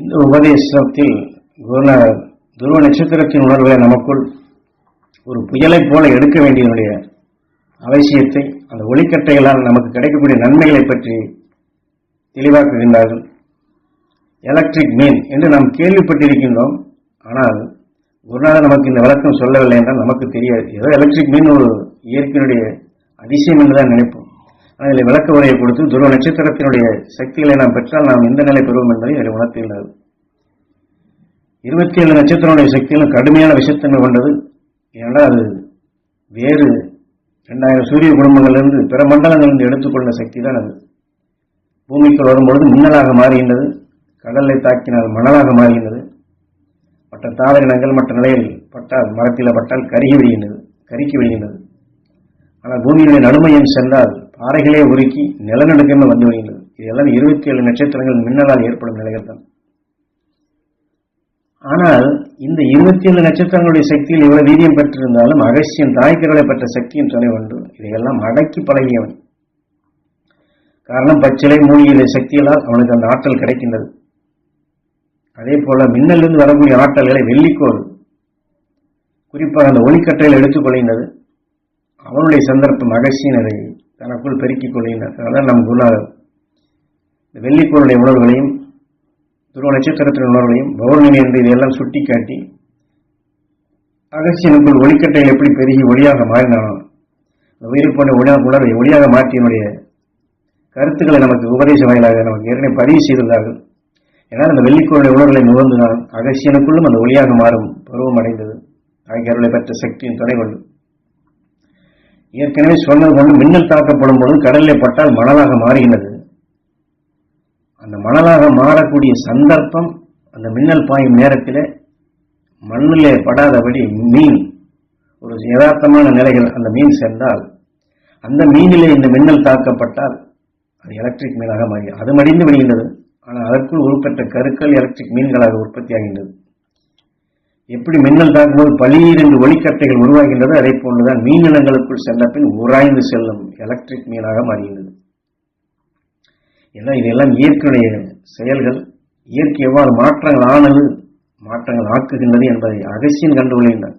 இந்த உபதேசத்தில் துருவ நட்சத்திரத்தின் உணர்வை நமக்குள் ஒரு புயலைப் போல எடுக்க வேண்டியதனுடைய அவசியத்தை அந்த ஒளிக்கட்டைகளால் நமக்கு கிடைக்கக்கூடிய நன்மைகளை பற்றி தெளிவாக்குகின்றார்கள். எலக்ட்ரிக் மீன் என்று நாம் கேள்விப்பட்டிருக்கின்றோம். ஆனால் குருநாதர் நமக்கு இந்த விளக்கம் சொல்லவில்லை என்றால் நமக்கு தெரியாது. ஏதோ எலக்ட்ரிக் மீன் ஒரு இயற்கையினுடைய அதிசயம் என்று தான் நினைப்போம். அதில் விளக்க உரையை கொடுத்து துருவ நட்சத்திரத்தினுடைய சக்திகளை நாம் பெற்றால் நாம் எந்த நிலை பெறுவோம் என்பதை அதில் உணர்த்தியுள்ளது இருபத்தி ஏழு நட்சத்திரனுடைய சக்திகளும் கடுமையான விஷத்தன்மை கொண்டது. ஏனென்றால் அது வேறு ரெண்டாயிரம் சூரிய குடும்பங்களிலிருந்து பிற மண்டலங்களிலிருந்து எடுத்துக்கொண்ட சக்தி தான் அது. பூமிக்குள் வரும்பொழுது மின்னலாக மாறுகின்றது. கடலை தாக்கினால் மணலாக மாறுகின்றது. மற்ற தாவரினங்கள் மற்ற நிலையில் பட்டால் மரத்தில் பட்டால் கருகி விடுகின்றது கருக்கி விடுகின்றது. ஆனால் பூமியினுடைய நடுமையம் சென்றால் பாறைகளே உருக்கி நிலநடுக்கமே வந்து வருகிறது இதெல்லாம் இருபத்தி ஏழு நட்சத்திரங்கள் மின்னலால் ஏற்படும் நிலைகள் தான். ஆனால் இந்த இருபத்தி ஏழு நட்சத்திரங்களுடைய சக்தியில் இவ்வளவு வீரியம் பெற்றிருந்தாலும் அகசியன் தாய்க்கர்களை பெற்ற சக்தியின் துணை ஒன்று இதையெல்லாம் அடக்கி பழகியவன். காரணம் பச்சிலை மூலிகை சக்தியெல்லாம் அவனுக்கு அந்த ஆற்றல் கிடைக்கின்றது. அதே போல மின்னலிருந்து வரக்கூடிய ஆற்றல்களை வெள்ளிக்கோள் குறிப்பாக அந்த ஒளிக்கட்டையில் எடுத்துக் கொள்கின்றது. அவனுடைய சந்தர்ப்பம் அகசியன் அதை தனக்குள் பெருக்கிக் கொள்கின்றார் அதனால் நம் இந்த வெள்ளிக்கோளுடைய உணர்வுகளையும் துருவ நட்சத்திரத்தின் உணர்வுகளையும் பௌர்ணமி என்று இதையெல்லாம் சுட்டிக்காட்டி அகசியனுக்குள் ஒளிக்கட்டையில் எப்படி பெருகி ஒளியாக மாறினாலும் அந்த உயிர் போன்ற ஒளியாக உணர்வை ஒளியாக மாற்றியனுடைய கருத்துக்களை நமக்கு உபதேச வாயிலாக நமக்கு ஏற்கனவே பதிவு செய்துள்ளார்கள் ஏன்னால் அந்த வெள்ளிக்கோளுடைய உணர்வுகளை நுகர்ந்துதான் அகசியனுக்குள்ளும் அந்த ஒளியாக மாறும் பருவம் அடைந்தது. ஆகியவர்களை பெற்ற சக்தியின் துணை கொண்டு ஏற்கனவே சொன்னது கொண்டு மின்னல் தாக்கப்படும் பொழுது கடலில் பட்டால் மணலாக மாறுகின்றது அந்த மணலாக மாறக்கூடிய சந்தர்ப்பம் அந்த மின்னல் பாயும் நேரத்தில் மண்ணிலே படாதபடி மீன் ஒரு யதார்த்தமான நிலைகள் அந்த மீன் சென்றால் அந்த மீனிலே இந்த மின்னல் தாக்கப்பட்டால் அது எலக்ட்ரிக் மீனாக மாறி அது மடிந்து விடுகின்றது ஆனால் அதற்குள் உருப்பெற்ற கருக்கள் எலக்ட்ரிக் மீன்களாக உற்பத்தியாகின்றது. எப்படி மின்னல் தாக்கும்போது பளீர் ஒளிக்கட்டைகள் உருவாகின்றது அதே போன்றுதான் மீன் நிலங்களுக்குள் சென்ற பின் உராய்ந்து செல்லும் எலக்ட்ரிக் மீனாக மாறுகின்றது. ஏன்னா இதெல்லாம் இயற்கையுடைய செயல்கள் இயற்கை எவ்வாறு மாற்றங்கள் ஆனது மாற்றங்கள் ஆக்குகின்றது என்பதை அகசியன் கண்டுகொள்கின்றான்.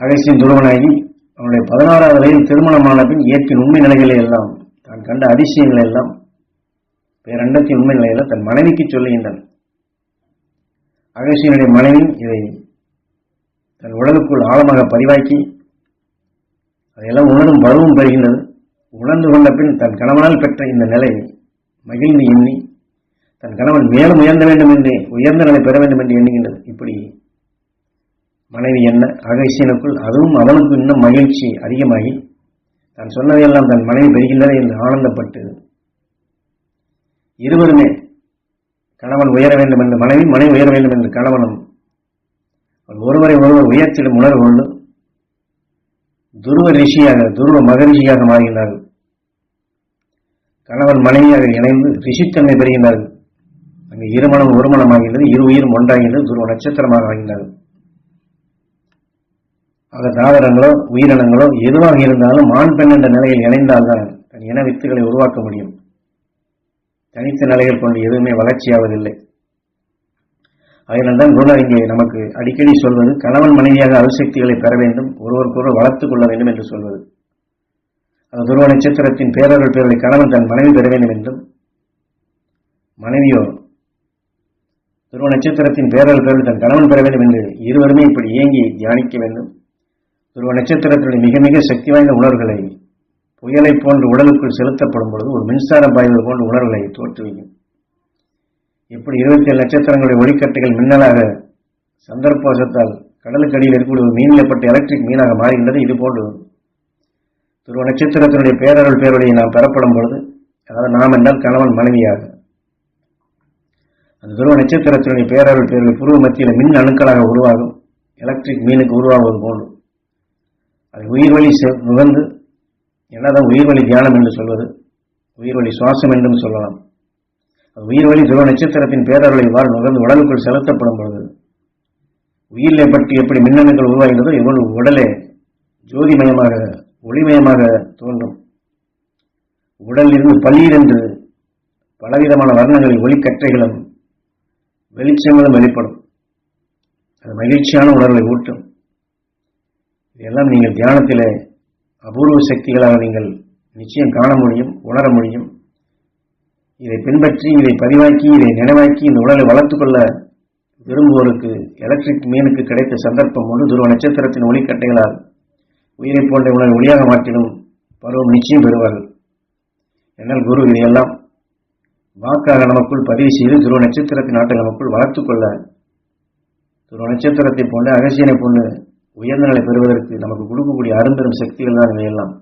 அகசியன் துருவனாகி அவனுடைய பதினாறாவது வயதில் திருமணமான பின் இயற்கையின் உண்மை நிலைகளை எல்லாம் தான் கண்ட அதிசயங்களை எல்லாம் பேரண்டத்தின் உண்மை நிலையில தன் மனைவிக்கு சொல்லுகின்றான். அகசியனுடைய மனைவி இதை தன் உடலுக்குள் ஆழமாக பதிவாக்கி அதையெல்லாம் உணரும் பருவம் பெறுகின்றது. உணர்ந்து கொண்ட பின் தன் கணவனால் பெற்ற இந்த நிலை மகிழ்ந்து எண்ணி தன் கணவன் மேலும் உயர்ந்த வேண்டும் என்று உயர்ந்த நிலை பெற வேண்டும் என்று எண்ணுகின்றது. இப்படி மனைவி என்ன அகசியனுக்குள் அதுவும் அவனுக்கு இன்னும் மகிழ்ச்சி அதிகமாகி தான் சொன்னதையெல்லாம் தன் மனைவி பெறுகின்றன என்று ஆனந்தப்பட்டு இருவருமே கணவன் உயர வேண்டும் என்று மனைவி மனைவி உயர வேண்டும் என்று கணவனும். ஒருவரை ஒருவர் உயர்த்திடும் உணர்வு கொண்டு துருவ ரிஷியாக துருவ மகரிஷியாக மாறுகின்றார்கள். கணவன் மனைவியாக இணைந்து ரிஷித்தன்மை பெறுகின்றார்கள். அங்கு இருமணம் ஒருமணம் ஆகின்றது இரு உயிரும் ஒன்றாகின்றது துருவ நட்சத்திரமாக ஆகின்றார்கள். ஆக தாவரங்களோ உயிரினங்களோ எதுவாக இருந்தாலும் ஆண் பெண் என்ற நிலையில் இணைந்தால்தான் தன் இன வித்துகளை உருவாக்க முடியும். தனித்த நிலைகள் கொண்டு எதுவுமே வளர்ச்சியாவதில்லை. அதனால்தான் குருநார் இங்கே நமக்கு அடிக்கடி சொல்வது கணவன் மனைவியாக அணுசக்திகளை பெற வேண்டும் ஒருவருக்கொருவர் வளர்த்துக் கொள்ள வேண்டும் என்று சொல்வது. அந்த துருவ நட்சத்திரத்தின் பேரர்கள் பேரலை கணவன் தன் மனைவி பெற வேண்டும் என்றும் மனைவியோ துருவ நட்சத்திரத்தின் பேரர்கள் பேரல் தன் கணவன் பெற வேண்டும் என்று இருவருமே இப்படி இயங்கி தியானிக்க வேண்டும். துருவ நட்சத்திரத்தினுடைய மிக மிக சக்தி வாய்ந்த உணர்வுகளை புயலை போன்று உடலுக்குள் செலுத்தப்படும் பொழுது ஒரு மின்சாரம் பாய்வது போன்ற உணர்வுகளை தோற்றுவிக்கும். எப்படி இருபத்தி ஏழு நட்சத்திரங்களுடைய ஒளிக்கட்டைகள் மின்னலாக சந்தர்ப்பவசத்தால் கடலுக்கு அடியில் இருக்கக்கூடிய ஒரு மீனிலப்பட்ட எலக்ட்ரிக் மீனாக மாறுகின்றது. இது போன்று துருவ நட்சத்திரத்தினுடைய பேரருள் பேருடைய நாம் பெறப்படும் பொழுது அதாவது நாம் என்றால் கணவன் மனைவியாக அந்த துருவ நட்சத்திரத்தினுடைய பேரருள் பேருடைய புருவ மத்தியில் மின் அணுக்களாக உருவாகும் எலக்ட்ரிக் மீனுக்கு உருவாகுவது போன்று. அதை உயிர் வழி நுகர்ந்து என்னதான் உயிர்வழி தியானம் என்று சொல்வது? உயிர்வழி சுவாசம் என்றும் சொல்லலாம். உயிர்வழி துருவ நட்சத்திரத்தின் பேரர்களை இவ்வாறு நுகர்ந்து உடலுக்குள் செலுத்தப்படும் பொழுது உயிரிலை பற்றி எப்படி மின்னணுக்கள் உருவாகின்றதோ இவ்வளவு உடலே ஜோதிமயமாக ஒளிமயமாக தோன்றும். உடலிலிருந்து பளீர் என்று பலவிதமான வர்ணங்களில் ஒளிக்கற்றைகளும் வெளிச்சங்களும் வெளிப்படும். அது மகிழ்ச்சியான உணர்வை ஊட்டும். இதெல்லாம் நீங்கள் தியானத்திலே அபூர்வ சக்திகளாக நீங்கள் நிச்சயம் காண முடியும் உணர முடியும். இதை பின்பற்றி இதை பதிவாக்கி இதை நினைவாக்கி இந்த உடலை வளர்த்துக்கொள்ள விரும்புவோருக்கு எலக்ட்ரிக் மீனுக்கு கிடைத்த சந்தர்ப்பம் முழு துருவ நட்சத்திரத்தின் ஒளிக்கட்டைகளால் உயிரை போன்ற உணவை ஒளியாக மாற்றிடும் பருவம் நிச்சயம் பெறுவார்கள். என்னால் குரு இதையெல்லாம் வாக்காக நமக்குள் பதிவு செய்து துருவ நட்சத்திரத்தின் ஆட்டை நமக்குள் வளர்த்துக்கொள்ள துருவ நட்சத்திரத்தை போன்ற அகசியனை போன்று உயர்ந்த நிலை பெறுவதற்கு நமக்கு கொடுக்கக்கூடிய அரும்பெரும் சக்திகள் தான் இவையெல்லாம்.